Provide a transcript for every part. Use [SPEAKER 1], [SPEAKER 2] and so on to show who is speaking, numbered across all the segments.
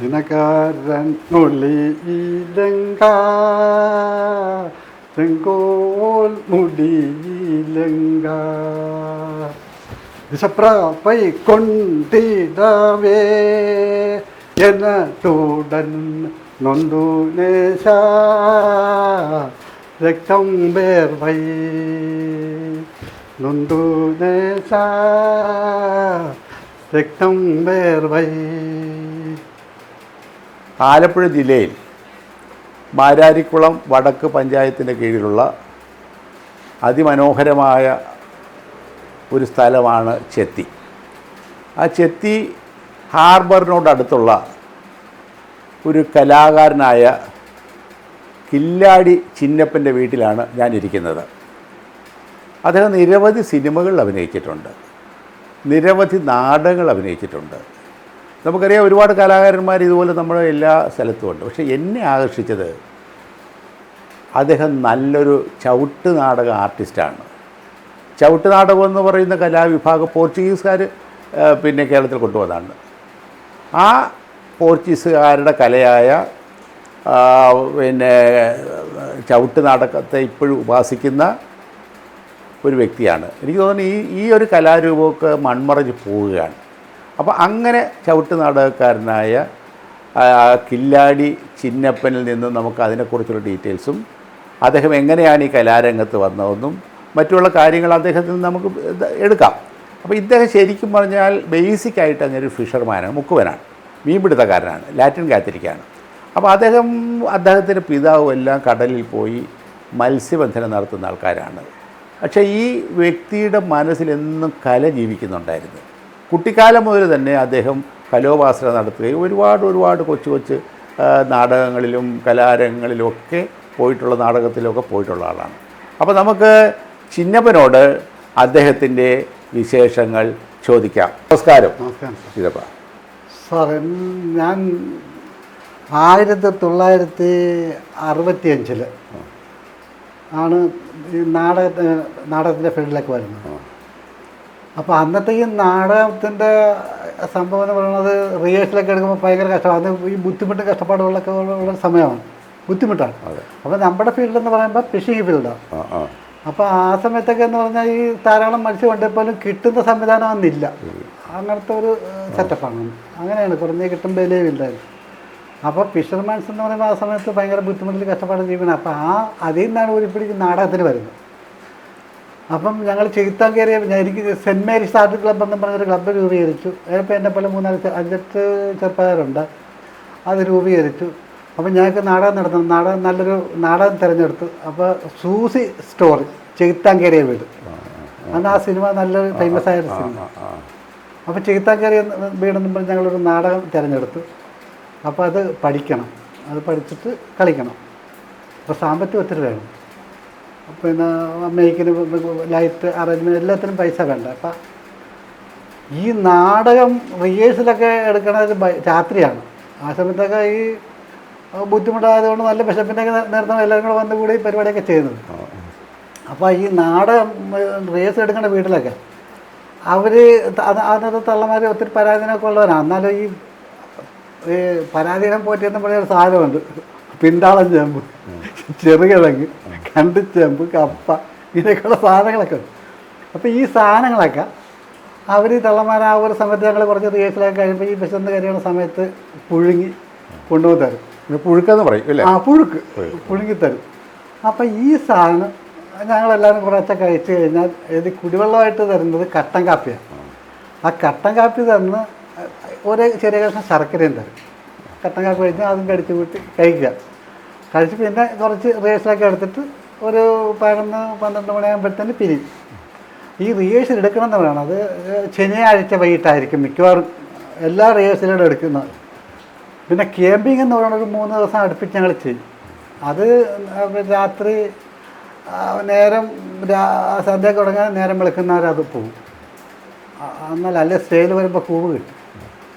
[SPEAKER 1] ദിനകാരൻ മൊഴിയിലങ്ക ചെങ്കോൽ മുടിയിലങ്ക. വിശപ്രാപ്പൈ കൊണ്ടിടവേ എന്ന തോടൻ നൊന്തു നേശ രക്തം വേർവൈ നൊന്തു നേശ രക്തം വേർവൈ
[SPEAKER 2] ആലപ്പുഴ ജില്ലയിൽ മാരാരിക്കുളം വടക്ക് പഞ്ചായത്തിന്റെ കീഴിലുള്ള അതിമനോഹരമായ ഒരു സ്ഥലമാണ് ചെത്തി. ആ ചെത്തി ഹാർബറിനോടടുത്തുള്ള ഒരു കലാകാരനായ കില്ലാടി ചിന്നപ്പന്റെ വീട്ടിലാണ് ഞാനിരിക്കുന്നത്. അദ്ദേഹം നിരവധി സിനിമകൾ അഭിനയിച്ചിട്ടുണ്ട്. നിരവധി നാടകങ്ങൾ അഭിനയിച്ചിട്ടുണ്ട്. നമുക്കറിയാം ഒരുപാട് കലാകാരന്മാർ ഇതുപോലെ നമ്മുടെ എല്ലാ സ്ഥലത്തും ഉണ്ട്. പക്ഷേ എന്നെ ആകർഷിച്ചത് അദ്ദേഹം നല്ലൊരു ചവിട്ട് നാടക ആർട്ടിസ്റ്റാണ്. ചവിട്ട് നാടകം എന്ന് പറയുന്ന കലാവിഭാഗം പോർച്ചുഗീസുകാർ പിന്നെ കേരളത്തിൽ കൊണ്ടുവന്നതാണ്. ആ പോർച്ചുഗീസുകാരുടെ കലയായ പിന്നെ ചവിട്ട് നാടകത്തെ ഇപ്പോഴും ഉപാസിക്കുന്ന ഒരു വ്യക്തിയാണ്. എനിക്ക് തോന്നുന്നു ഈ ഈ ഒരു കലാരൂപമൊക്കെ മൺമറഞ്ഞ് പോവുകയാണ്. അപ്പോൾ അങ്ങനെ ചവിട്ട് നാടകക്കാരനായ കില്ലാടി ചിന്നപ്പനിൽ നിന്നും നമുക്ക് അതിനെക്കുറിച്ചുള്ള ഡീറ്റെയിൽസും അദ്ദേഹം എങ്ങനെയാണ് ഈ കലാരംഗത്ത് വന്നതെന്നും മറ്റുള്ള കാര്യങ്ങൾ അദ്ദേഹത്തിൽ നിന്ന് നമുക്ക് എടുക്കാം. അപ്പോൾ ഇദ്ദേഹം ശരിക്കും പറഞ്ഞാൽ ബേസിക്കായിട്ട് അങ്ങനെ ഒരു ഫിഷർമാനാണ് മുക്കുവനാണ് മീൻപിടുത്തക്കാരനാണ് ലാറ്റിൻ കാത്തിരിക്കാണ് അപ്പോൾ അദ്ദേഹം അദ്ദേഹത്തിന്റെ പിതാവും എല്ലാം കടലിൽ പോയി മത്സ്യബന്ധനം നടത്തുന്ന ആൾക്കാരാണ്. പക്ഷേ ഈ വ്യക്തിയുടെ മനസ്സിൽ എന്നും കല ജീവിക്കുന്നുണ്ടായിരുന്നു. കുട്ടിക്കാലം മുതൽ തന്നെ അദ്ദേഹം കലോപാസന നടത്തുകയും ഒരുപാട് ഒരുപാട് കൊച്ചു കൊച്ചു നാടകങ്ങളിലും കലാരംഗങ്ങളിലുമൊക്കെ പോയിട്ടുള്ള നാടകത്തിലൊക്കെ പോയിട്ടുള്ള ആളാണ്. അപ്പോൾ നമുക്ക് ചിന്നപ്പനോട് അദ്ദേഹത്തിന്റെ വിശേഷങ്ങൾ ചോദിക്കാം. നമസ്കാരം. ഇതപ്പ
[SPEAKER 1] സാർ. ഞാൻ ആയിരത്തി തൊള്ളായിരത്തി അറുപത്തി അഞ്ചിൽ ആണ് ഈ നാടക നാടകത്തിന്റെ ഫീൽഡിലേക്ക് വരുന്നത്. അപ്പോൾ അന്നത്തെ ഈ നാടകത്തിന്റെ സംഭവം എന്ന് പറയുന്നത് റിഹേഴ്സലൊക്കെ എടുക്കുമ്പോൾ ഭയങ്കര കഷ്ടമാണ്. അത് ഈ ബുദ്ധിമുട്ട് കഷ്ടപ്പാടുകളൊക്കെ ഉള്ള സമയമാണ്. ബുദ്ധിമുട്ടാണ്. അപ്പോൾ നമ്മുടെ ഫീൽഡ് എന്ന് പറയുമ്പോൾ ഫിഷിംഗ് ഫീൽഡാണ് അപ്പോൾ ആ സമയത്തൊക്കെ എന്ന് പറഞ്ഞാൽ ഈ ധാരാളം മത്സ്യം ഉണ്ടെങ്കിൽ പോലും കിട്ടുന്ന സംവിധാനം അന്നില്ല. അങ്ങനത്തെ ഒരു സെറ്റപ്പാണ് അങ്ങനെയാണ്. കുറഞ്ഞ കിട്ടുമ്പോൾ വിലയുമില്ലായിരുന്നു അപ്പോൾ ഫിഷർമാൻസ് എന്ന് പറയുമ്പോൾ ആ സമയത്ത് ഭയങ്കര ബുദ്ധിമുട്ടിൽ കഷ്ടപ്പാട് ജീവിക്കണം. അപ്പോൾ ആ അതിൽ നിന്നാണ് ഒരു പിടി നാടകത്തിന് വരുന്നത്. അപ്പം ഞങ്ങൾ ചെകുത്താൻ കയറിയ ഞാൻ എനിക്ക് സെന്റ് മേരീസ് ആർട്ട് ക്ലബ് എന്ന് പറഞ്ഞൊരു ക്ലബ്ബ് രൂപീകരിച്ചു. അതിപ്പോൾ എന്നെ പോലെ മൂന്നാൽ അഞ്ചെട്ട് ചെറുപ്പക്കാരുണ്ട്. അത് രൂപീകരിച്ചു. അപ്പം ഞങ്ങൾക്ക് നാടകം നടത്തണം നാടകം നല്ലൊരു നാടകം തിരഞ്ഞെടുത്തു. അപ്പോൾ സൂസി സ്റ്റോറി ചെയ്ത്താങ്കേരിയ വീട്. അന്ന് ആ സിനിമ നല്ലൊരു ഫേമസ് ആയൊരു സിനിമ. അപ്പോൾ ചെകുത്താങ്കേരിയ വീടെന്ന് പറഞ്ഞ് ഞങ്ങളൊരു നാടകം തിരഞ്ഞെടുത്തു. അപ്പോൾ അത് പഠിക്കണം. അത് പഠിച്ചിട്ട് കളിക്കണം. അപ്പോൾ സാമ്പത്തികം ഒത്തിരി വേണം. പിന്നെ മേക്കിന് ലൈറ്റ് അറേഞ്ച്മെന്റ് എല്ലാത്തിനും പൈസ വേണ്ട? അപ്പം ഈ നാടകം റിഹേഴ്സലൊക്കെ എടുക്കണത് രാത്രിയാണ്. ആ സമയത്തൊക്കെ ഈ ബുദ്ധിമുട്ടായതുകൊണ്ട് നല്ല വിശപ്പിന്റെയൊക്കെ നേരത്തെ എല്ലാവരും കൂടെ വന്ന് കൂടി പരിപാടിയൊക്കെ ചെയ്യുന്നത്. അപ്പോൾ ഈ നാടകം റിഹേഴ്സൽ എടുക്കേണ്ട വീട്ടിലൊക്കെ അവർ അതിനകത്ത് തള്ളമാർ ഒത്തിരി പരാധീനമൊക്കെ ഉള്ളവരാണ് എന്നാലും ഈ പരാധീനം പോറ്റിയെന്ന് പറഞ്ഞ ഒരു സാധനമുണ്ട്. പിണ്ടാളം ചേമ്പ്. ചെറുകിഴങ്ങ് കണ്ടിച്ചേമ്പ് കപ്പ ഇങ്ങനെയൊക്കെയുള്ള സാധനങ്ങളൊക്കെ ഉണ്ട്. അപ്പോൾ ഈ സാധനങ്ങളൊക്കെ അവർ തള്ളമാർ ആ ഒരു സമയത്ത് ഞങ്ങൾ കുറച്ച് റിഹേഴ്സലൊക്കെ കഴിയുമ്പോൾ ഈ വിശന്ന് കരിയുന്ന സമയത്ത് പുഴുങ്ങി കൊണ്ടുപോയി തരും.
[SPEAKER 2] പുഴുക്കെന്ന് പറയും
[SPEAKER 1] ആ പുഴുക്ക്. പുഴുങ്ങി തരും. അപ്പോൾ ഈ സാധനം ഞങ്ങളെല്ലാവരും കുറച്ചൊക്കെ കഴിച്ചു കഴിഞ്ഞാൽ ഇത് കുടിവെള്ളമായിട്ട് തരുന്നത് കട്ടൻ കാപ്പിയാണ്. ആ കട്ടൻ കാപ്പി തന്ന് ഒരു ചെറിയ കഷ്ണം ശർക്കരയും തരും. കട്ടൻ കാപ്പി കഴിഞ്ഞാൽ അതും കടിച്ചു കൂട്ടി കഴിക്കുക. കഴിച്ച് പിന്നെ കുറച്ച് റിഹേഴ്സലൊക്കെ എടുത്തിട്ട് ഒരു പതിനൊന്ന് പന്ത്രണ്ട് മണിയാകുമ്പോഴത്തേന് പിരിയും. ഈ റിഹേഴ്സൽ എടുക്കണം എന്ന് പറയണം. അത് ശനിയാഴ്ച വൈകിട്ടായിരിക്കും മിക്കവാറും. എല്ലാ റിഹേഴ്സലുകളും എടുക്കുന്നത്. പിന്നെ ക്യാമ്പിംഗ് എന്ന് പറയുന്നത് ഒരു മൂന്ന് ദിവസം അടുപ്പിച്ച് ഞങ്ങൾ ചെയ്യും. അത് രാത്രി നേരം സന്ധ്യയൊക്കെ തുടങ്ങാൻ നേരം വിളിക്കുന്നവരത് ആ- എന്നാൽ അല്ലെ സ്റ്റേയിൽ വരുമ്പോൾ കൂവ് കിട്ടും.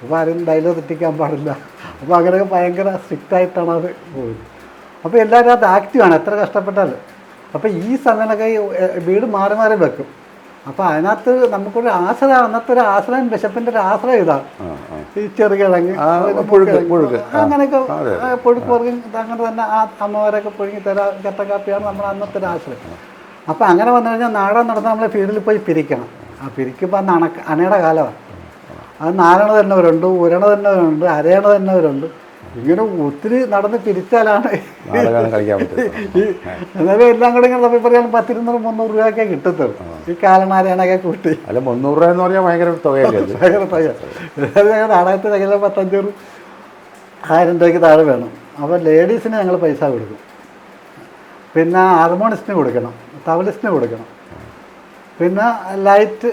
[SPEAKER 1] അപ്പോൾ ആരും ഡയലോഗ് തെറ്റിക്കാൻ പാടില്ല. അപ്പോൾ അങ്ങനെയൊക്കെ ഭയങ്കര സ്ട്രിക്റ്റ് ആയിട്ടാണ് അത് പോകുന്നത് അപ്പോൾ എല്ലാവരും അത് ആക്റ്റീവാണ് എത്ര കഷ്ടപ്പെട്ടാലും. അപ്പോൾ ഈ സമയമൊക്കെ വീട് മാറി മാറി വെക്കും. അപ്പോൾ അതിനകത്ത് നമുക്കൊരു ആശ്രയം അന്നത്തെ ഒരു ആശ്രയം വിശപ്പിന്റെ ഒരു ആശ്രയം ഇതാണ് ഈ ചെറുകിഴങ്ങ്. അങ്ങനെയൊക്കെ പൊഴുക്ക് വർഗം അങ്ങനെ തന്നെ ആ അമ്മമാരൊക്കെ പുഴുങ്ങി തരാ കട്ടക്കാപ്പിയാണ് നമ്മുടെ അന്നത്തെ ഒരു ആശ്രയം. അപ്പോൾ അങ്ങനെ വന്നു കഴിഞ്ഞാൽ നാടൻ നടന്ന് നമ്മൾ ഫീൽഡിൽ പോയി പിരിക്കണം. ആ പിരിക്കുമ്പോൾ അന്ന് അണക്ക അണയുടെ കാലമാണ് അത് നാരണ തന്നവരുണ്ട് ഉരണ തന്നവരുണ്ട് അരയണ തന്നവരുണ്ട് ഇങ്ങനെ ഒത്തിരി നടന്ന് പിരിച്ചാലാണ് എന്നാലും എല്ലാം കൂടെ ഇങ്ങനെ തമ്മിൽ പറയാൻ പത്തിരുന്നൂറ് മുന്നൂറ് രൂപയൊക്കെ കിട്ടത്തുള്ളൂ. ഈ കാലനാരയണൊക്കെ കൂട്ടി.
[SPEAKER 2] അല്ല മുന്നൂറ് രൂപ എന്ന് പറഞ്ഞാൽ ഭയങ്കര
[SPEAKER 1] ഭയങ്കര പയ്യ നാടകത്തിൽ തകല പത്തഞ്ഞൂറ് ആയിരം രൂപയ്ക്ക് താഴെ വേണം. അപ്പോൾ ലേഡീസിന് ഞങ്ങൾ പൈസ കൊടുക്കും. പിന്നെ ഹാർമോണിസ്റ്റിന് കൊടുക്കണം തവലിസ്റ്റിന് കൊടുക്കണം. പിന്നെ ലൈറ്റ്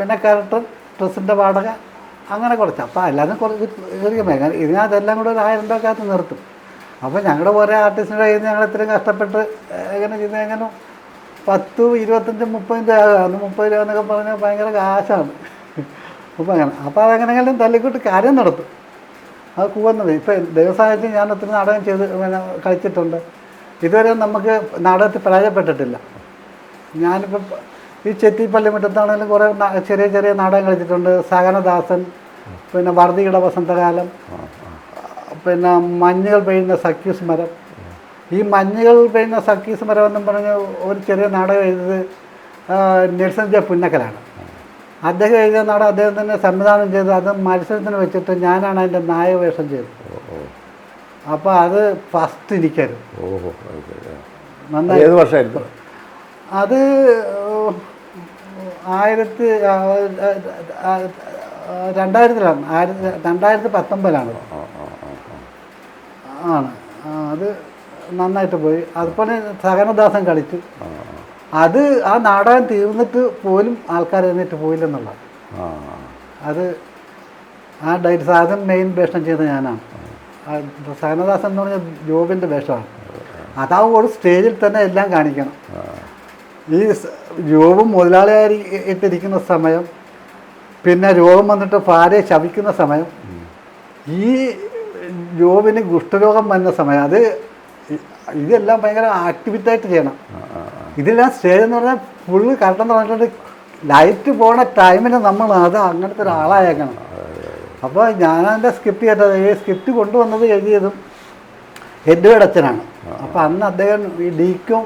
[SPEAKER 1] പിന്നെ കറക്റ്റ് ഡ്രസ്സിന്റെ വാടക അങ്ങനെ കുറച്ച്. അപ്പോൾ അല്ലാതെ കുറച്ച് ചെറിയ ഇതിനകത്തെല്ലാം കൂടെ ഒരു ആയിരം രൂപ അകത്ത് നിർത്തും. അപ്പോൾ ഞങ്ങളുടെ ഓരോ ആർട്ടിസ്റ്റിന്റെ കയ്യിൽ നിന്ന് ഞങ്ങൾ ഇത്രയും കഷ്ടപ്പെട്ട് എങ്ങനെ ചെയ്ത് എങ്ങനെ പത്ത് ഇരുപത്തഞ്ച് മുപ്പത് രൂപ മുപ്പത് രൂപ എന്നൊക്കെ പറഞ്ഞാൽ ഭയങ്കര കാശാണ്. അപ്പോൾ അങ്ങനെ. അപ്പോൾ അതെങ്ങനെയെങ്കിലും തല്ലിക്കൂട്ട് കാര്യം നടത്തും. അത് കൂവുന്നത്. ഇപ്പം ദിവസമായിട്ട് ഞാൻ ഒത്തിരി നാടകം ചെയ്ത് പിന്നെ കളിച്ചിട്ടുണ്ട്. ഇതുവരെ നമുക്ക് നാടകത്തിൽ പരാജയപ്പെട്ടിട്ടില്ല. ഞാനിപ്പം ഈ ചെത്തിപ്പള്ളി മുറ്റത്താണെങ്കിലും കുറേ ചെറിയ ചെറിയ നാടകം കളിച്ചിട്ടുണ്ട് സഹനദാസൻ പിന്നെ വർദ്ധിയുടെ വസന്തകാലം പിന്നെ മഞ്ഞുകൾ പെയ്യുന്ന സഖ്യൂസ് മരം ഈ മഞ്ഞുകൾ പെയ്യുന്ന സഖ്യൂസ് മരം എന്നും പറഞ്ഞ് ഒരു ചെറിയ നാടകം എഴുതിയത് നെൽസൺ ജെ പുന്നക്കലാണ്. അദ്ദേഹം എഴുതിയ നാടകം അദ്ദേഹം തന്നെ സംവിധാനം ചെയ്ത് അത് മത്സരത്തിന് വെച്ചിട്ട് ഞാനാണ് അതിന്റെ നായവേഷം ചെയ്തത്. അപ്പോൾ അത് ഫസ്റ്റ്
[SPEAKER 2] ഇരിക്കരുത്.
[SPEAKER 1] നന്നായി. അത് ആയിരത്തി രണ്ടായിരത്തിലാണ്. ആയിരത്തി രണ്ടായിരത്തി പത്തൊമ്പതിലാണ് ആണ്. അത് നന്നായിട്ട് പോയി. അതുപോലെ സഹനദാസൻ കളിച്ചു. അത് ആ നാടകം തീർന്നിട്ട് പോലും ആൾക്കാർ എന്നിട്ട് പോയില്ലെന്നുള്ളത്
[SPEAKER 2] ആ
[SPEAKER 1] അത് ആ ഡൈറ്റ് സാധനം മെയിൻ വേഷം ചെയ്ത ഞാനാണ്. സഹനദാസൻ എന്ന് പറഞ്ഞ ജോബിന്റെ വേഷമാണ്. അതാവുമ്പോൾ സ്റ്റേജിൽ തന്നെ എല്ലാം കാണിക്കണം. ഈ രോഗം മുതലാളിയായി ഇട്ടിരിക്കുന്ന സമയം പിന്നെ രോഗം വന്നിട്ട് ഭാര്യയെ ശവിക്കുന്ന സമയം ഈ ജോബിന് കുഷ്ഠരോഗം വന്ന സമയം അത് ഇതെല്ലാം ഭയങ്കര ആക്ടിവിറ്റായിട്ട് ചെയ്യണം. ഇതെല്ലാം സ്റ്റേജ് എന്ന് പറഞ്ഞാൽ ഫുള്ള് കറക്റ്റ് എന്ന് പറഞ്ഞിട്ട് ലൈറ്റ് പോണ ടൈമിന് നമ്മൾ അത് അങ്ങനത്തെ ഒരാളായേക്കണം. അപ്പോൾ ഞാനതിന്റെ സ്ക്രിപ്റ്റ് കേട്ടത് ഈ സ്ക്രിപ്റ്റ് കൊണ്ടുവന്നത് എഴുതിയതും എഡ്വേഡ് അച്ഛനാണ്. അപ്പോൾ അന്ന് അദ്ദേഹം ഈ ഡീക്കും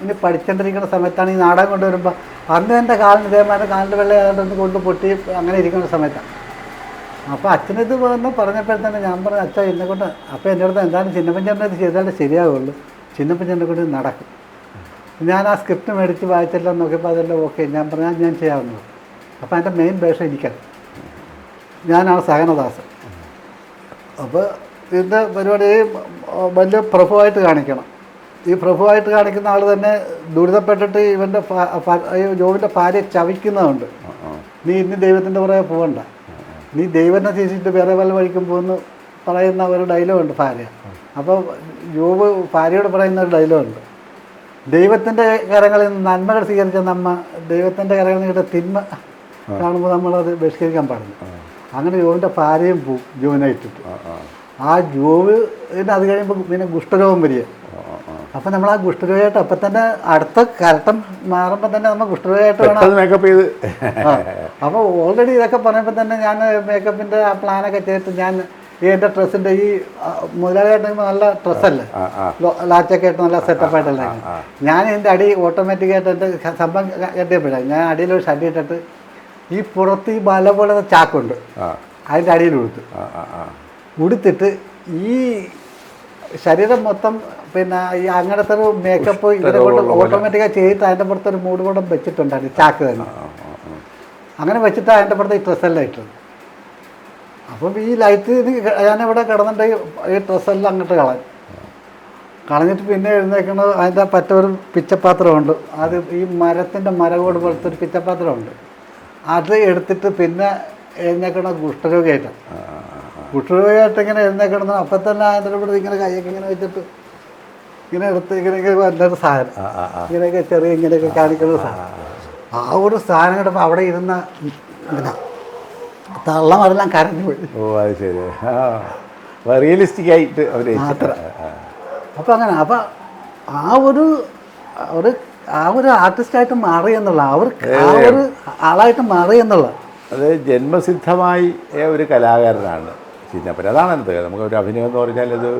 [SPEAKER 1] ഇനി പഠിച്ചുകൊണ്ടിരിക്കുന്ന സമയത്താണ് ഈ നാടകം കൊണ്ടുവരുമ്പോൾ അന്ന് എന്റെ കാലിന് ഇതേമാതിരി കാലിന്റെ വെള്ളം ഏതാണ്ട് കൊണ്ട് പൊട്ടി അങ്ങനെ ഇരിക്കുന്ന സമയത്താണ്. അപ്പോൾ അച്ഛനിത് വന്ന് പറഞ്ഞപ്പോഴത്തന്നെ ഞാൻ പറഞ്ഞു അച്ഛൻ എന്നെ കൊണ്ട് അപ്പോൾ എന്റെ അടുത്ത് എന്തായാലും ചിന്നപ്പഞ്ചേട്ടനെ ഇത് ചെയ്താലേ ശരിയാവുള്ളൂ. ചിന്നപ്പഞ്ചേട്ടനെ കൊണ്ട് നടക്കും. ഞാൻ ആ സ്ക്രിപ്റ്റ് മേടിച്ച് വായിച്ചെല്ലാം നോക്കിയപ്പോൾ അതെല്ലാം ഓക്കെ ഞാൻ പറഞ്ഞാൽ ഞാൻ ചെയ്യാവുന്നത് അപ്പോൾ എന്റെ മെയിൻ വേഷം എനിക്കാണ്. ഞാനാണ് സഹനദാസൻ. അപ്പോൾ ഇതിന്റെ പരിപാടി വലിയ പ്രഭുവായിട്ട് കാണിക്കണം. ഈ പ്രഭുവായിട്ട് കാണിക്കുന്ന ആൾ തന്നെ ദുരിതപ്പെട്ടിട്ട് ഇവന്റെ ജോബിന്റെ ഭാര്യ ചവിക്കുന്നതുണ്ട്. നീ ഇനി ദൈവത്തിന്റെ പുറകെ പോകണ്ട നീ ദൈവനെ തിരിച്ചിട്ട് വേറെ വല്ല വഴിക്കും പോകുന്ന പറയുന്ന ഒരു ഡയലോഗുണ്ട് ഭാര്യ. അപ്പോൾ ജോബ് ഭാര്യയോട് പറയുന്ന ഒരു ഡയലോഗുണ്ട്. ദൈവത്തിന്റെ കരങ്ങളിൽ നിന്ന് നന്മകൾ സ്വീകരിച്ച നമ്മ ദൈവത്തിന്റെ കരങ്ങളിൽ നിന്ന് കിട്ടിയ തിന്മ കാണുമ്പോൾ നമ്മളത് ബഹിഷ്കരിക്കാൻ പാടില്ല. അങ്ങനെ ജോബിന്റെ ഭാര്യയും പോവും ജോബിനായിട്ടിട്ട്
[SPEAKER 2] ആ ആ.
[SPEAKER 1] ആ അത് കഴിയുമ്പോൾ പിന്നെ കുഷ്ഠരോഗം വരിക.
[SPEAKER 2] ആ ആ
[SPEAKER 1] അപ്പം നമ്മൾ ആ കുഷ്ഠരോഗമായിട്ട് അപ്പം തന്നെ അടുത്ത കരട്ടം മാറുമ്പോൾ തന്നെ നമ്മൾ കുഷ്ഠരോഗമായിട്ട് വേണം.
[SPEAKER 2] മേക്കപ്പ് ചെയ്ത്.
[SPEAKER 1] അപ്പോൾ ഓൾറെഡി ഇതൊക്കെ പറഞ്ഞപ്പോൾ തന്നെ ഞാൻ മേക്കപ്പിന്റെ ആ പ്ലാനൊക്കെ ചെയ്തിട്ട് ഞാൻ ഈ എന്റെ ഡ്രസ്സിന്റെ ഈ മുതലാളിയായിട്ട് നല്ല ഡ്രസ്സല്ലേ ലാച്ചൊക്കെ ആയിട്ട് നല്ല സെറ്റപ്പ് ആയിട്ടല്ലേ ഞാൻ എന്റെ അടി ഓട്ടോമാറ്റിക്കായിട്ട് എന്റെ സംഭവം കെട്ടിയപ്പോഴാണ് ഞാൻ അടിയിലൊരു ഷഡ് ഇട്ടിട്ട് ഈ പുറത്ത് ഈ ബല പോലെ ചാക്കുണ്ട്. അതിന്റെ അടിയിൽ ഉടുത്തു. ഉടുത്തിട്ട് ഈ ശരീരം മൊത്തം പിന്നെ ഈ അങ്ങനത്തെ ഒരു മേക്കപ്പ് ഇതിനെ കൊണ്ട് ഓട്ടോമാറ്റിക്കായി ചെയ്തിട്ട് അതിന്റെ പുറത്ത് ഒരു മൂട് കൂടെ വെച്ചിട്ടുണ്ടായിരുന്നു ചാക്ക് തന്നെ. അങ്ങനെ വെച്ചിട്ട് അതിന്റെ പുറത്ത് ഈ ഡ്രസ്സെല്ലാം ഇട്ടത്. അപ്പം ഈ ലൈറ്റ് ഞാനിവിടെ കിടന്നിട്ട് ഈ ഡ്രസ്സെല്ലാം അങ്ങോട്ട് കളഞ്ഞു. കളഞ്ഞിട്ട് പിന്നെ എഴുന്നേക്കണത് അതിന്റെ പറ്റൊരു പിച്ചപ്പാത്രമുണ്ട്. അത് ഈ മരത്തിന്റെ മരകോട് പോലത്തെ ഒരു പിച്ചപ്പാത്രമുണ്ട്. അത് എടുത്തിട്ട് പിന്നെ എഴുന്നേക്കണ
[SPEAKER 2] ആ
[SPEAKER 1] കുഷ്ഠരോഗിയായിട്ട് ഇങ്ങനെ എഴുന്നേക്കണം അപ്പം തന്നെ അതിന്റെ കൂടെ ഇങ്ങനെ കൈയൊക്കെ ഇങ്ങനെ വെച്ചിട്ട് ഇങ്ങനെ എടുത്ത് ഇങ്ങനെയൊക്കെ ഇങ്ങനെ നല്ലൊരു സാധനം ഇങ്ങനെയൊക്കെ ചെറിയ ഇങ്ങനെയൊക്കെ കാണിക്കുന്ന സാധനം. ആ ഒരു സാധനം കിടപ്പോൾ അവിടെ ഇരുന്ന തള്ളം അതെല്ലാം കരഞ്ഞു പോയി.
[SPEAKER 2] ഓ അത് ശരി. റിയലിസ്റ്റിക് ആയിട്ട് അഭിനയിച്ചു
[SPEAKER 1] അപ്പം അങ്ങനെ അപ്പം ആ ഒരു ഒരു ആ ഒരു ആർട്ടിസ്റ്റായിട്ട് മാറി എന്നുള്ള അവർ ആ ഒരു ആളായിട്ട് മാറി എന്നുള്ള.
[SPEAKER 2] അത് ജന്മസിദ്ധമായി ഒരു കലാകാരനാണ്. ചിന്നപ്പൻ. അതാണ് എന്ത്? നമുക്ക് ഒരു അഭിനയം എന്ന് പറഞ്ഞാൽ അത്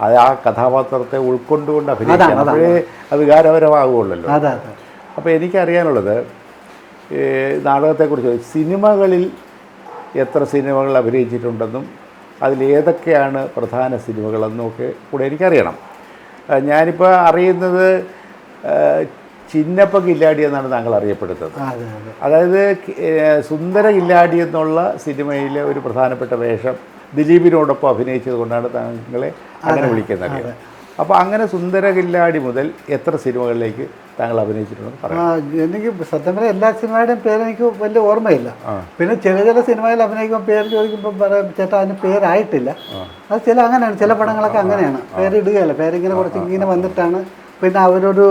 [SPEAKER 2] അത് ആ കഥാപാത്രത്തെ ഉൾക്കൊണ്ടുകൊണ്ട് അഭിനയിക്കണം
[SPEAKER 1] അതാണ്.
[SPEAKER 2] അപ്പോഴേ അത് വികാരപരമാകുള്ളല്ലോ അപ്പോൾ എനിക്കറിയാനുള്ളത് നാടകത്തെക്കുറിച്ച് സിനിമകളിൽ എത്ര സിനിമകൾ അഭിനയിച്ചിട്ടുണ്ടെന്നും അതിലേതൊക്കെയാണ് പ്രധാന സിനിമകളെന്നും ഒക്കെ കൂടെ എനിക്കറിയണം. ഞാനിപ്പോൾ അറിയുന്നത് ചിന്നപ്പ കില്ലാടി എന്നാണ് താങ്കൾ അറിയപ്പെടുന്നത്.
[SPEAKER 1] അതെ അതെ.
[SPEAKER 2] അതായത് സുന്ദര കില്ലാടി എന്നുള്ള സിനിമയിലെ ഒരു പ്രധാനപ്പെട്ട വേഷം ദിലീപിനോടൊപ്പം അഭിനയിച്ചത് കൊണ്ടാണ് താങ്കളെ അങ്ങനെ വിളിക്കുന്നത്. അപ്പോൾ അങ്ങനെ സുന്ദര കില്ലാടി മുതൽ എത്ര സിനിമകളിലേക്ക് താങ്കൾ
[SPEAKER 1] ആ, എനിക്ക് സത്യം പറഞ്ഞാൽ എല്ലാ സിനിമയുടെയും പേര് എനിക്ക് വലിയ ഓർമ്മയില്ല. പിന്നെ ചില ചില സിനിമയിൽ അഭിനയിക്കുമ്പോൾ പേര് ചോദിക്കുമ്പോൾ പറയാം ചേട്ടാ അതിന് പേരായിട്ടില്ല. അത് ചില അങ്ങനെയാണ് ചില പടങ്ങളൊക്കെ അങ്ങനെയാണ്. പേരിടുകയല്ല. പേരിങ്ങനെ കുറച്ച് ഇങ്ങനെ വന്നിട്ടാണ് പിന്നെ അവരൊരു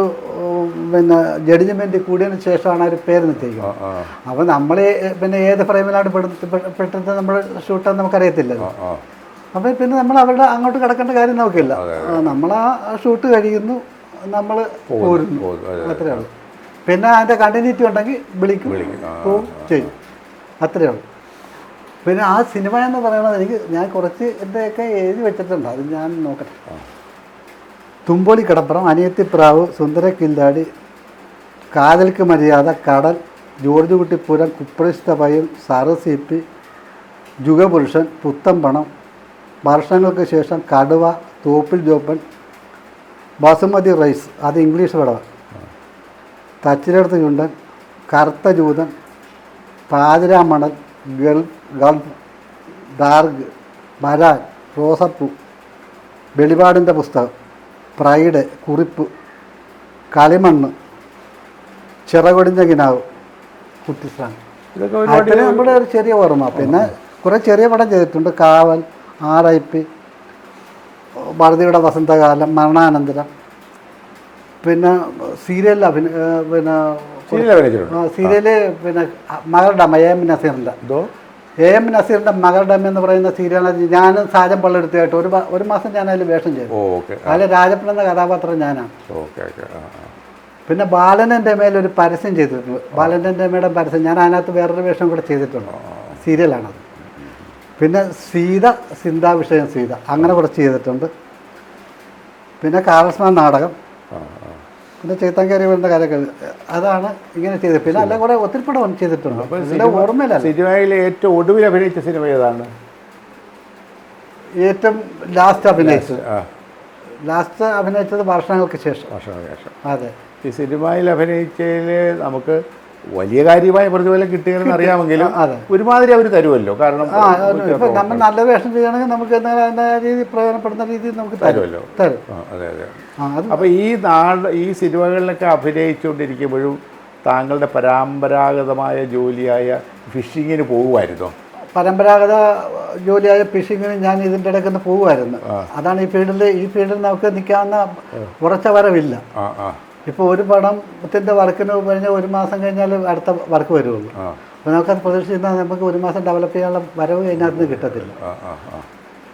[SPEAKER 1] പിന്നെ ജഡ്ജ്മെന്റ് കൂടിയതിന് ശേഷമാണ് അവർ പേര് നിശ്ചയിക്കുന്നത്
[SPEAKER 2] അപ്പൊ
[SPEAKER 1] അപ്പോൾ നമ്മൾ പിന്നെ ഏത് ഫ്രെയിമിലാണ് പെട്ടത് നമ്മൾ ഷൂട്ടെന്ന് നമുക്കറിയത്തില്ലല്ലോ അപ്പോൾ പിന്നെ നമ്മൾ അവരുടെ അങ്ങോട്ട് കിടക്കേണ്ട കാര്യം നോക്കില്ല നമ്മൾ ആ ഷൂട്ട് കഴിയുന്നു നമ്മൾ പോരുന്നു. അത്രേ ഉള്ളൂ. പിന്നെ അതിന്റെ കണ്ടിന്യൂറ്റി ഉണ്ടെങ്കിൽ വിളിക്കും. പോവും ചെയ്യും. അത്രേ ഉള്ളൂ. പിന്നെ ആ സിനിമ എന്ന് പറയുന്നത് എനിക്ക് ഞാൻ കുറച്ച് എന്റെയൊക്കെ എഴുതി വെച്ചിട്ടുണ്ട്. അത് ഞാൻ നോക്കട്ടെ. തുമ്പോളി കടപ്പുറം അനിയത്തിപ്രാവ് സുന്ദര കില്ലാടി കാതൽക്ക് മര്യാദ കടൽ ജോർജ് കുട്ടിപ്പുരം കുപ്രസ്ഥ പയ്യൻ സാറ് സി പി ജുഗപുരുഷൻ പുത്തമ്പണം വർഷങ്ങൾക്ക് ശേഷം കടുവ തോപ്പിൽ ജോപ്പൻ ബസുമതി റൈസ് അത് ഇംഗ്ലീഷ് പടവ. തച്ചിലെടുത്ത് ചുണ്ടൻ കറുത്ത ജൂതൻ പാതിരാമണൽ ഗൾ ഗൾഫ് ഡാർഗ് മരാൻ റോസപ്പൂ വെളിപാടിന്റെ പുസ്തകം. പ്രൈഡ് കുറിപ്പ് കളിമണ്ണ് ചിറകൊടിഞ്ഞ കിനാവ് കുട്ടിസ്ലാം
[SPEAKER 2] ഇതൊക്കെ
[SPEAKER 1] നമ്മുടെ ഒരു ചെറിയ ഓർമ്മ. പിന്നെ കുറേ ചെറിയ പടം ചെയ്തിട്ടുണ്ട്. കാവൽ ആറൈപ്പി ഭാരതിയുടെ വസന്തകാലം മരണാനന്തരം. പിന്നെ സീരിയൽ അഭിന പിന്നെ
[SPEAKER 2] സീരിയൽ
[SPEAKER 1] പിന്നെ മകളുടെ എം
[SPEAKER 2] നസീറിന്റെ
[SPEAKER 1] എ എം നസീറിന്റെ മകളുടെ അമ്മ എന്ന് പറയുന്ന സീരിയലാണ് ഞാനും സാജൻ പള്ളെടുത്തായിട്ട് ഒരു ഒരു മാസം ഞാൻ അതിൽ വേഷം ചെയ്തു. അതിൽ രാജപ്പൻ എന്ന കഥാപാത്രം ഞാനാണ്. പിന്നെ ബാലനന്റെ മേൽ ഒരു പരസ്യം ചെയ്തിട്ടുണ്ട്. ബാലനന്റെ മേടെ പരസ്യം. ഞാൻ അതിനകത്ത് വേറൊരു വേഷം കൂടെ ചെയ്തിട്ടുണ്ട്. സീരിയലാണത് പിന്നെ സീത സിന്ധാഭിഷേകം സീത. അങ്ങനെ കുറച്ച് ചെയ്തിട്ടുണ്ട്. പിന്നെ കാളസ്മാൻ നാടകം.
[SPEAKER 2] ആ ചേത്താൻ
[SPEAKER 1] പിന്നെ ചേത്താങ്കേരി വരുന്ന കാര്യങ്ങൾ. അതാണ് ഇങ്ങനെ ചെയ്തത്. പിന്നെ അല്ല കൂടെ ഒത്തിരി പടം ചെയ്തിട്ടുണ്ട്. ഇതിന്റെ സിനിമയിൽ
[SPEAKER 2] സിനിമയിലെ ഏറ്റവും ഒടുവിൽ അഭിനയിച്ച സിനിമ ഏതാണ്?
[SPEAKER 1] ഏറ്റവും ലാസ്റ്റ് അഭിനയിച്ചത്. ലാസ്റ്റ് അഭിനയിച്ചത് വർഷങ്ങൾക്ക് ശേഷം.
[SPEAKER 2] വർഷശേഷം
[SPEAKER 1] അതെ.
[SPEAKER 2] ഈ സിനിമയിൽ അഭിനയിച്ചതിൽ നമുക്ക് വലിയ കാര്യമായ പ്രതിഫലം കിട്ടിയെന്ന് അറിയാമെങ്കിലും ഒരുമാതിരി അവർ തരുമല്ലോ. കാരണം
[SPEAKER 1] നമ്മൾ നല്ല വേഷം ചെയ്യണമെങ്കിൽ നമുക്ക് രീതി പ്രയോജനപ്പെടുന്ന രീതിയിൽ നമുക്ക് തരും.
[SPEAKER 2] തരുമല്ലോ.
[SPEAKER 1] തരും.
[SPEAKER 2] അതെ അതെ. അപ്പൊ ഈ നാട് ഈ സിനിമകളിലൊക്കെ അഭിനയിച്ചുകൊണ്ടിരിക്കുമ്പോഴും താങ്കളുടെ പരമ്പരാഗതമായ ജോലിയായ ഫിഷിങ്ങിന് പോകുമായിരുന്നോ?
[SPEAKER 1] പരമ്പരാഗത ജോലിയായ ഫിഷിങ്ങിന് ഞാൻ ഇതിന്റെ ഇടയ്ക്ക് ഒന്ന് പോകുമായിരുന്നു അതാണ് ഈ ഫീൽഡിൽ ഈ ഫീൽഡിൽ നമുക്ക് നിൽക്കാവുന്ന ഉറച്ച വരവില്ല ഇപ്പോൾ ഒരു പടത്തിന്റെ വർക്കിന് കഴിഞ്ഞാൽ ഒരു മാസം കഴിഞ്ഞാൽ അടുത്ത വർക്ക് വരുള്ളൂ. അപ്പോൾ നമുക്കത് പ്രതീക്ഷിച്ചാൽ നമുക്ക് ഒരു മാസം ഡെവലപ്പ് ചെയ്യാനുള്ള വരവ് അതിനകത്ത് നിന്ന് കിട്ടത്തില്ല.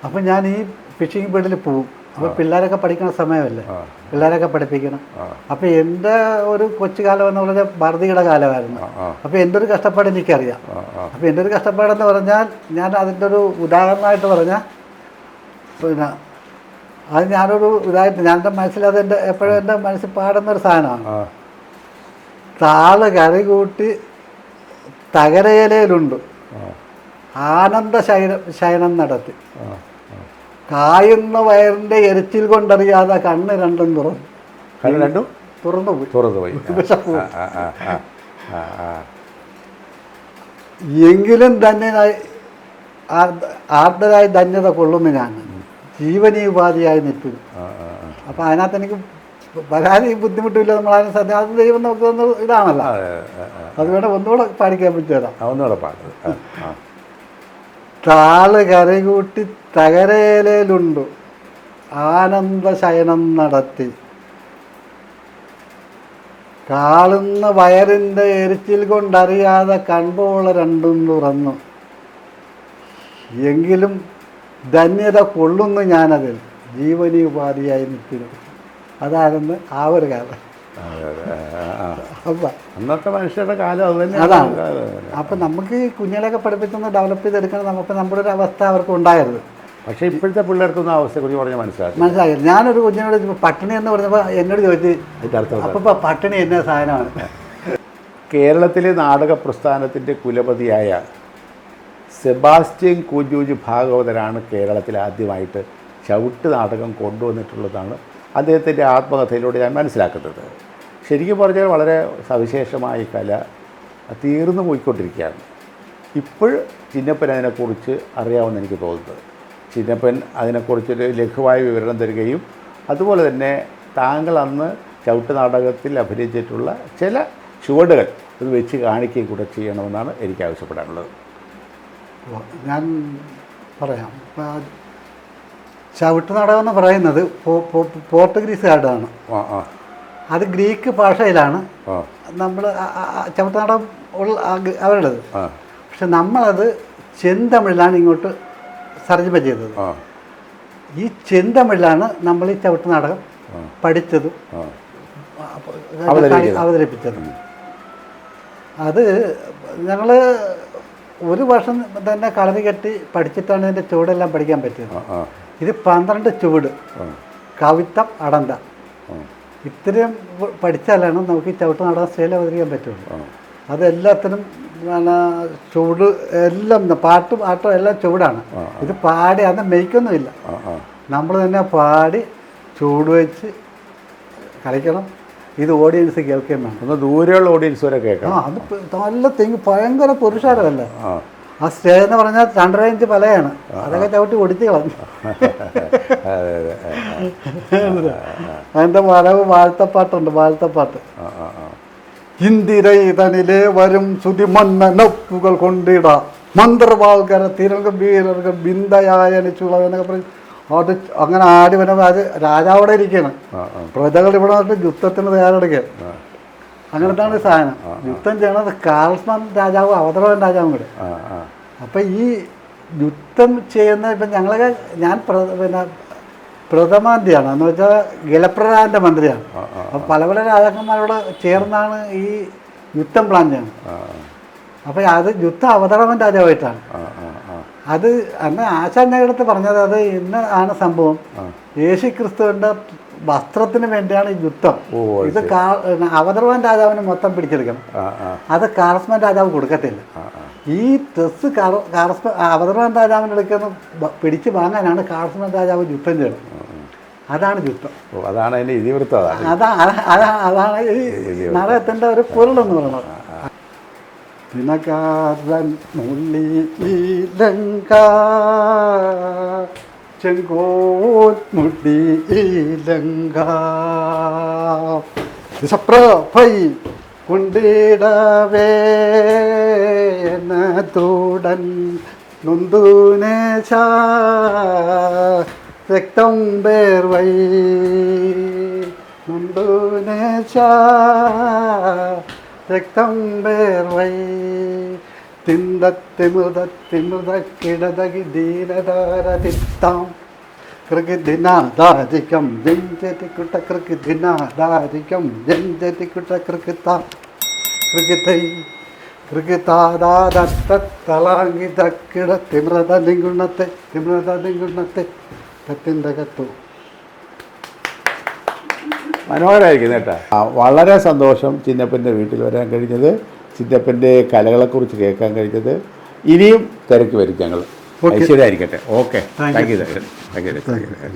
[SPEAKER 1] അപ്പം ഞാൻ ഈ ഫിഷിംഗ് ബീഡിൽ പോവും. അപ്പോൾ പിള്ളേരൊക്കെ പഠിക്കുന്ന സമയമല്ലേ? പിള്ളേരൊക്കെ പഠിപ്പിക്കണം. അപ്പോൾ എന്റെ ഒരു കൊച്ചുകാലം എന്ന് പറഞ്ഞാൽ ഭാരതിയുടെ കാലമായിരുന്നു. അപ്പോൾ എന്റെ ഒരു കഷ്ടപ്പാട് എനിക്കറിയാം. അപ്പോൾ എന്റെ ഒരു കഷ്ടപ്പാടെന്ന് പറഞ്ഞാൽ ഞാൻ അതിന്റെ ഒരു ഉദാഹരണമായിട്ട് പറഞ്ഞാൽ പിന്നെ അത് ഞാനൊരു ഇതായിട്ട് ഞാൻ എന്റെ മനസ്സിൽ അത് എന്റെ എപ്പോഴും എന്റെ മനസ്സിൽ പാടുന്നൊരു സാധനമാണ്. താൾ കറി കൂട്ടി തകരയിലുണ്ട്
[SPEAKER 2] ആ.
[SPEAKER 1] ആനന്ദ ശയനം ശയനം നടത്തി. കായുന്ന വയറിന്റെ എരിച്ചിൽ കൊണ്ടറിയാതെ കണ്ണ് രണ്ടും തുറന്നു
[SPEAKER 2] കണ്ണ് രണ്ടും?
[SPEAKER 1] തുറന്നു പോയി.
[SPEAKER 2] തുറന്നു പോയി
[SPEAKER 1] എങ്കിലും ധന്യനായി ആർദ്ര- ആർദ്രരായി ധന്യത കൊള്ളുന്നു ഞാൻ. ജീവനീപാധിയായി
[SPEAKER 2] ഉപാധിയായി നിൽക്കും
[SPEAKER 1] അപ്പൊ അതിനകത്ത് എനിക്ക് പരാതി ബുദ്ധിമുട്ടില്ല. നമ്മളതിനെ സദ്യ അത് ദൈവം നോക്കുന്ന ഇതാണല്ലോ.
[SPEAKER 2] അതെ,
[SPEAKER 1] വേണം ഒന്നുകൂടെ പാടിക്കാൻ പറ്റുമോ
[SPEAKER 2] ആ, ഒന്നുകൂടെ പാട്ട് ആ, ആ.
[SPEAKER 1] താൾ കരകൂട്ടി തകരയിലുണ്ട് ആനന്ദ ശയനം നടത്തി. കാളുന്ന വയറിന്റെ എരിച്ചിൽ കൊണ്ടറിയാതെ കൺപോള രണ്ടും തുറന്നു. എങ്കിലും ധന്യത കൊള്ളുന്നു ഞാനതിൽ. ജീവനി ഉപാധിയായി നിൽക്കുന്നു. അതാണെന്ന് ആ ഒരു കാലം.
[SPEAKER 2] അന്നത്തെ മനുഷ്യരുടെ കാലം അത് തന്നെ
[SPEAKER 1] അതാണ്. അപ്പം നമുക്ക് ഈ കുഞ്ഞിലൊക്കെ പഠിപ്പിച്ചൊന്ന് ഡെവലപ്പ് ചെയ്തെടുക്കണം നമുക്ക് നമ്മുടെ ഒരു അവസ്ഥ അവർക്ക് ഉണ്ടായിരുന്നു
[SPEAKER 2] പക്ഷേ ഇപ്പോഴത്തെ പിള്ളേർക്കൊന്നും അവസ്ഥയെക്കുറിച്ച് പറഞ്ഞാൽ മനസ്സിലാക്കി
[SPEAKER 1] മനസ്സിലായി ഞാനൊരു കുഞ്ഞിനോട് പട്ടിണി എന്ന് പറഞ്ഞപ്പോൾ എന്നോട് ചോദിച്ചു അപ്പോൾ പട്ടിണി എന്ന സാധനമാണ്.
[SPEAKER 2] കേരളത്തിലെ നാടക പ്രസ്ഥാനത്തിന്റെ കുലപതിയായ സെബാസ്റ്റ്യൻ കൂജൂജ് ഭാഗവതരാണ് കേരളത്തിൽ ആദ്യമായിട്ട് ചവിട്ട് നാടകം കൊണ്ടുവന്നിട്ടുള്ളതാണ് അദ്ദേഹത്തിന്റെ ആത്മകഥയിലൂടെ ഞാൻ മനസ്സിലാക്കുന്നത്. ശരിക്കും പറഞ്ഞാൽ വളരെ സവിശേഷമായ കല തീർന്നു പോയിക്കൊണ്ടിരിക്കുകയാണ്. ഇപ്പോൾ ചിന്നപ്പൻ അതിനെക്കുറിച്ച് അറിയാമെന്ന് എനിക്ക് തോന്നുന്നത്. ചിന്നപ്പൻ അതിനെക്കുറിച്ചൊരു ലഘുവായ വിവരണം തരികയും അതുപോലെ തന്നെ താങ്കൾ അന്ന് ചവിട്ട് നാടകത്തിൽ അഭിനയിച്ചിട്ടുള്ള ചില ചുവടുകൾ അത് വെച്ച് കാണിക്കുകയും കൂടെ ചെയ്യണമെന്നാണ് എനിക്ക് ആവശ്യപ്പെടാനുള്ളത്.
[SPEAKER 1] ഞാൻ പറയാം. ചവിട്ട് നാടകം എന്ന് പറയുന്നത് പോർട്ടുഗീസ്
[SPEAKER 2] ആ
[SPEAKER 1] അത് ഗ്രീക്ക് ഭാഷയിലാണ്. നമ്മൾ ചവിട്ട് നാടകം ഉള്ള അവരുടേത്. പക്ഷെ നമ്മളത് ചെന്തമിഴിലാണ് ഇങ്ങോട്ട് തർജമ ചെയ്തത്. ഈ ചെന്തമിഴിലാണ് നമ്മൾ ഈ ചവിട്ട് നാടകം. പഠിച്ചതും. അവതരിപ്പിച്ചത്. അത് ഞങ്ങൾ ഒരു വർഷം തന്നെ കളരി കെട്ടി പഠിച്ചിട്ടാണ് ഇതിന്റെ ചുവടെല്ലാം പഠിക്കാൻ പറ്റിയത്. ഇത് പന്ത്രണ്ട് ചുവട്. കവിത്തം അടന്ത ഇത്രയും പഠിച്ചാലാണ് നമുക്ക് ഈ ചവിട്ട് നടന്ന സ്റ്റൈൽ അവതരിക്കാൻ പറ്റുള്ളൂ. അതെല്ലാത്തിനും ചുവട് എല്ലാം പാട്ടും പാട്ടും എല്ലാം ചുവടാണ്. ഇത് പാടി അന്ന് മെയ്ക്കൊന്നുമില്ല. നമ്മൾ തന്നെ പാടി ചൂട് വെച്ച് കളിക്കണം. ഇത് ഓഡിയൻസ് കേൾക്കുകയും വേണം.
[SPEAKER 2] ഒന്ന് ദൂരെയുള്ള ഓഡിയൻസ് വരെ
[SPEAKER 1] ആ അത് നല്ല തെങ്ങ് ഭയങ്കര പുരുഷാരമല്ലേ?
[SPEAKER 2] ആ.
[SPEAKER 1] സ്റ്റേ എന്ന് പറഞ്ഞാൽ രണ്ടര ഇഞ്ച് പലയാണ് അതൊക്കെ ചവിട്ടി ഒടിച്ച് കളഞ്ഞു. അതിന്റെ വരവ് വാഴ്ത്തപ്പാട്ടുണ്ട് വാഴ്ത്തപ്പാട്ട്.
[SPEAKER 2] ഇന്ദിരയിതനിലെ
[SPEAKER 1] ഇന്ദിര വരും സുതിമന്നനൊപ്പുകൾ കൊണ്ടിട. മന്ത്രവാൾക്കര തിരംഗംഭീരർഗം ബിന്ദയായനിച്ചുള്ള എന്നൊക്കെ പറയും. അത് അങ്ങനെ ആടി വരുമ്പോൾ അത് രാജാവിടെ ഇരിക്കുകയാണ്. പ്രജകൾ ഇവിടെ വന്നിട്ട് യുദ്ധത്തിന് തയ്യാറെടുക്കുക. അങ്ങനത്താണ് സാധനം. യുദ്ധം ചെയ്യണത് കാൾസ്മാൻ രാജാവും അവതരവൻ രാജാവും കൂടെ. അപ്പം ഈ യുദ്ധം ചെയ്യുന്ന ഇപ്പം ഞങ്ങളൊക്കെ ഞാൻ പിന്നെ പ്രഥമാന്തിയാണ്. എന്ന് വെച്ചാൽ ഗലപ്രധാന്റെ മന്ത്രിയാണ്. അപ്പം പല പല രാജാക്കന്മാരോട് ചേർന്നാണ് ഈ യുദ്ധം പ്ലാൻ ചെയ്യുന്നത്. അപ്പം അത് യുദ്ധം അവതരവൻ രാജാവായിട്ടാണ്. അത് അന്ന് അടുത്ത് പറഞ്ഞത് അത് ഇന്ന് ആണ് സംഭവം. യേശു ക്രിസ്തുവിന്റെ വസ്ത്രത്തിന് വേണ്ടിയാണ് ഈ യുദ്ധം. ഇത് അവതർവൻ രാജാവിന് മൊത്തം പിടിച്ചെടുക്കണം. അത് കാർസ്മൻ രാജാവ് കൊടുക്കത്തില്ല. ഈ ഡ്രസ്സ് കാർസ്മ അവതർവൻ രാജാവിന്റെ എടുക്കുന്ന പിടിച്ചു വാങ്ങാനാണ് കാർസ്മൻ രാജാവ് യുദ്ധം ചെയ്യുന്നത് അതാണ് യുദ്ധം.
[SPEAKER 2] അതാണ് അതിന്റെ ഇതിവൃത്തം അതാണ്.
[SPEAKER 1] അതാ അതാ- അതാ- അതാണ് ഈ നാടകത്തിന്റെ ഒരു പൊരുളെന്ന് പറയുന്നത്. ദിനകാരൻ മുള്ളിയിലങ്ക ചെങ്കോൽ മുടിയിലങ്ക ദിശപ്രഭൈ കൊണ്ടിടവേ എന്നതുടൻ നൊന്തുനേശ രക്തം പേർവൈ നൊന്തുനേശ രക്തം പേർവൈ തിന്തത്തിമൃതത്തിമൃതക്കിടതകി ദീനതാരതിത്താം കൃകിദിനാദാരികം ജഞ്ചതിക്കുട്ട കൃകിദിനാദാരികം ജഞ്ചതിക്കുട്ട കൃകിത്ത കൃകിതൈ കൃകിതാദാദത്തളാങ്കി തക്കിട തിമൃത നിഗുണത്തെ തിമൃത തത്തിന്റെ തത്തിന്തകത്തു
[SPEAKER 2] മനോഹരമായിരിക്കും കേട്ടോ. വളരെ സന്തോഷം ചിന്നപ്പന്റെ വീട്ടിൽ വരാൻ കഴിഞ്ഞത് ചിന്നപ്പന്റെ കലകളെക്കുറിച്ച് കേൾക്കാൻ കഴിഞ്ഞത്. ഇനിയും തിരക്ക് വരും ഞങ്ങൾ.
[SPEAKER 1] ശരിയായിരിക്കട്ടെ
[SPEAKER 2] ഐശ്വര്യമായിരിക്കട്ടെ. Okay
[SPEAKER 1] Thank
[SPEAKER 2] thank you thank you thank you